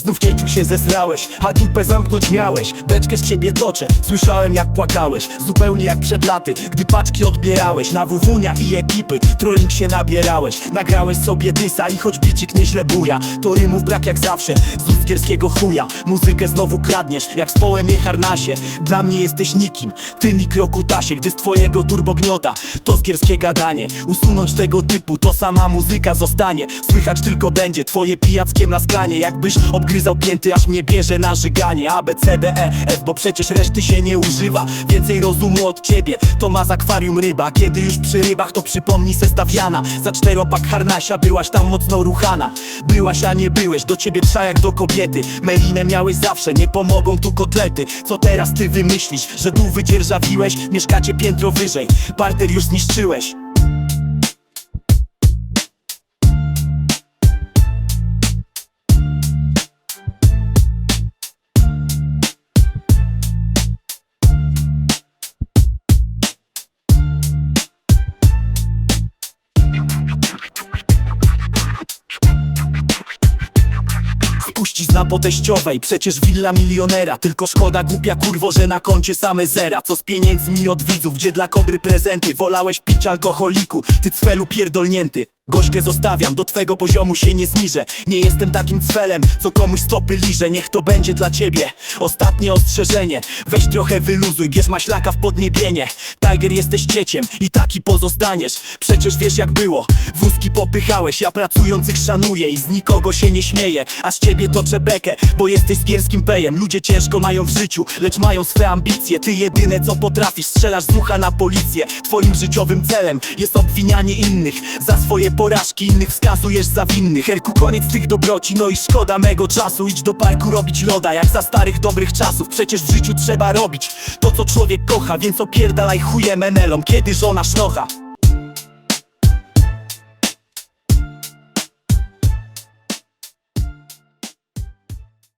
Znów cieciu się zesrałeś, a dupę zamknąć miałeś. Beczkę z ciebie toczę, słyszałem jak płakałeś. Zupełnie jak przed laty, gdy paczki odbierałeś. Na wuwunia i ekipy, trolling się nabierałeś. Nagrałeś sobie dysa i choć bicik nieźle buja. To rymów brak jak zawsze, z ludzkierskiego chuja. Muzykę znowu kradniesz, jak z poemie harnasie. Dla mnie jesteś nikim, ty mikrokutasie Gdy z twojego turbogniota, to zgierskie gadanie. Usunąć tego typu, to sama muzyka zostanie. Słychać tylko będzie twoje pijackie naskanie Jakbyś pięty, aż mnie bierze na żyganie. A, B, C, D, E, F, bo przecież reszty się nie używa. Więcej rozumu od ciebie, to ma z akwarium ryba. Kiedy już przy rybach, to przypomnij se stawiana. Za czteropak harnasia byłaś tam mocno ruchana. Byłaś, a nie byłeś, do ciebie trza jak do kobiety. Melinę miałeś zawsze, nie pomogą tu kotlety. Co teraz ty wymyślisz, że tu wydzierżawiłeś? Mieszkacie piętro wyżej, parter już zniszczyłeś Spuścizna po teściowej, przecież willa milionera. Tylko szkoda głupia kurwo, że na koncie same zera. Co z pieniędzmi od widzów, gdzie dla kobry prezenty? Wolałeś pić alkoholiku, ty cwelu pierdolnięty. Gośkę zostawiam, do twego poziomu się nie zniżę Nie jestem takim cwelem, co komuś stopy liże. Niech to będzie dla ciebie ostatnie ostrzeżenie. Weź trochę wyluzuj, bierz maślaka w podniebienie Tiger jesteś cieciem i taki pozostaniesz Przecież wiesz jak było, wózki popychałeś Ja pracujących szanuję i z nikogo się nie śmieję. A z ciebie toczę bekę, bo jesteś skierskim pejem. Ludzie ciężko mają w życiu, lecz mają swe ambicje. Ty jedyne co potrafisz, strzelasz z ucha na policję. Twoim życiowym celem jest obwinianie innych Za swoje porażki. Innych wskazujesz za winnych. Herku koniec tych dobroci, no i szkoda mego czasu. Idź do parku robić loda, jak za starych dobrych czasów. Przecież w życiu trzeba robić to co człowiek kocha Więc opierdalaj chuje menelom, kiedy żona sznocha